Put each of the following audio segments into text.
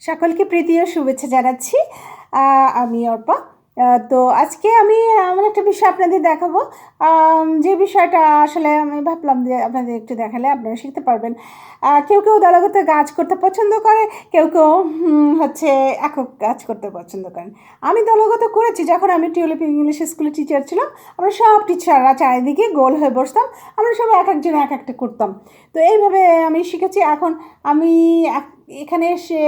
সকলকে প্রীতি ও শুভেচ্ছা জানাচ্ছি। আমি অর্পা। তো আজকে আমি এমন একটা বিষয় আপনাদের দেখাবো। যে বিষয়টা আসলে আমি ভাবলাম যে আপনাদের একটু দেখালে আপনারা শিখতে পারবেন। কেউ কেউ দলগত কাজ করতে পছন্দ করে, কেউ কেউ হচ্ছে একক কাজ করতে পছন্দ করেন। আমি দলগত করেছি, যখন আমি টিউলিপ ইংলিশ স্কুলে টিচার ছিলাম, আমরা সব টিচাররা চারিদিকে গোল হয়ে বসতাম, আমরা সবাই এক একজন এক একটা করতাম। তো এইভাবে আমি শিখেছি। এখন আমি এক- এখানে সে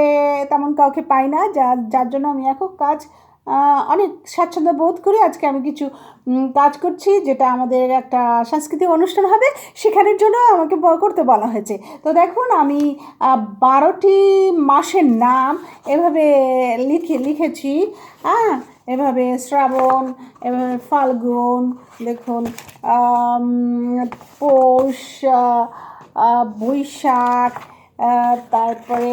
তেমন কাউকে পাই না, যা, যার জন্য আমি একক কাজ অনেক স্বাচ্ছন্দ্য বোধ করি। আজকে আমি কিছু কাজ করছি, যেটা আমাদের একটা সাংস্কৃতিক অনুষ্ঠান হবে। সেখানের জন্য আমাকে করতে বলা হয়েছে। তো দেখুন, আমি বারোটি মাসের নাম এভাবে লিখে, লিখেছি। হ্যাঁ এভাবে শ্রাবণ, এভাবে ফাল্গুন, দেখুন পৌষ বৈশাখ তারপরে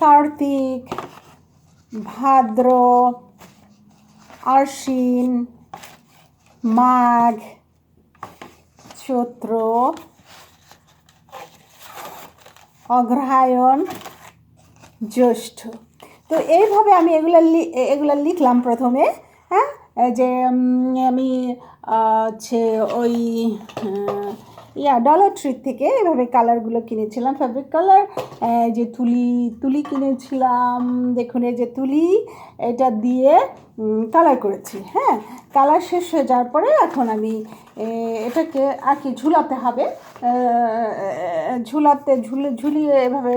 কার্তিক, ভাদ্র, আশ্বিন, মাঘ, চৈত্র, অগ্রহায়ণ, জ্যৈষ্ঠ। তো এইভাবে আমি এগুলো এগুলো লিখলাম প্রথমে হ্যাঁ? যে আমি হচ্ছে ওই ইয়া ডলার ট্রিট থেকে এভাবে কালারগুলো কিনেছিলাম ফ্যাব্রিক কালার যে তুলি তুলি কিনেছিলাম, দেখুন এই যে তুলি, এটা দিয়ে কালার করেছি হ্যাঁ? কালার শেষ হয়ে যাওয়ার পরে এখন আমি এটাকে আর কি ঝুলাতে হবে ঝুলাতে, ঝুলে, ঝুলিয়ে এভাবে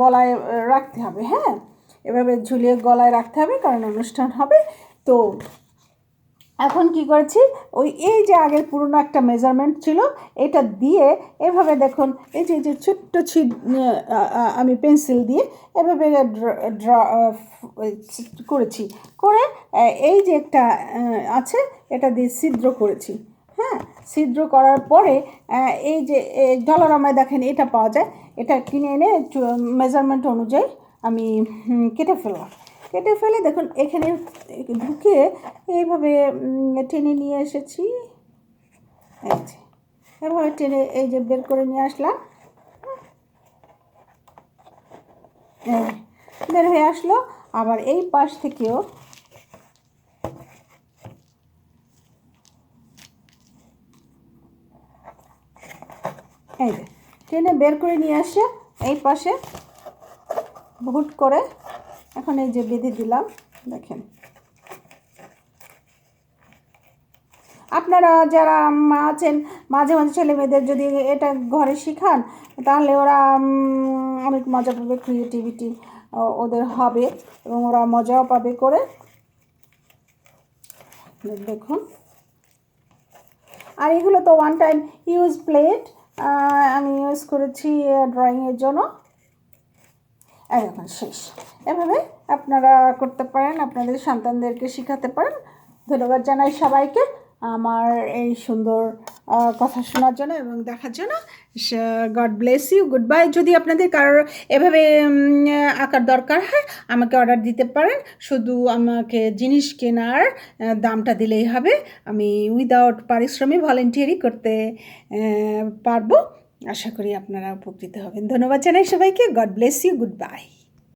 গলায় রাখতে হবে হ্যাঁ? এভাবে ঝুলিয়ে গলায় রাখতে হবে, কারণ অনুষ্ঠান হবে, তো এখন কি করেছি? ওই এই যে আগের পুরনো একটা মেজারমেন্ট ছিল, এটা দিয়ে এভাবে দেখুন, এই যে যে ছোট্ট ছিট আমি পেন্সিল দিয়ে এভাবে ড্র করেছি। করে এই যে একটা আছে, এটা দিয়ে ছিদ্র করেছি। হ্যাঁ ছিদ্র করার পরে এই যে ডলারামায় দেখেন, এটা পাওয়া যায়। এটা কিনে এনে মেজারমেন্ট অনুযায়ী আমি কেটে ফেললাম। কেটে ফেলে দেখুন, এখানে ঢুকে এইভাবে টেনে নিয়ে এসেছি। এই এভাবে টেনে এই যে বের করে নিয়ে আসলাম। এই বের হয়ে আসলো। আবার এই পাশ থেকেও এই যে, টেনে বের করে নিয়ে আসে এই পাশে ভুট করে এখন এই যে বেঁধে দিলাম, দেখেন। আপনারা যারা মা আছেন, মাঝে মাঝে ছেলে মেয়েদের যদি এটা ঘরে শিখান, তাহলে ওরা অনেক মজা পাবে ক্রিয়েটিভিটি ওদের হবে এবং ওরা মজাও পাবে করে। দেখুন। আর এগুলো তো ওয়ান টাইম ইউজ প্লেট আমি ইউজ করেছি ড্রয়িংয়ের জন্য। এখন শেষ। এভাবে আপনারা করতে পারেন, আপনাদের সন্তানদেরকে শেখাতে পারেন। ধন্যবাদ জানাই সবাইকে আমার এই সুন্দর কথা শোনার জন্য এবং দেখার জন্য। God bless you goodbye যদি আপনাদের কারোর এভাবে আঁকার দরকার হয়, আমাকে অর্ডার দিতে পারেন। শুধু আমাকে জিনিস কেনার দামটা দিলেই হবে। আমি উইদাউট পারিশ্রমিক ভলেন্টিয়ারই করতে পারব। আশা করি আপনারা উপকৃত হবেন। ধন্যবাদ জানাই সবাইকে। God bless you goodbye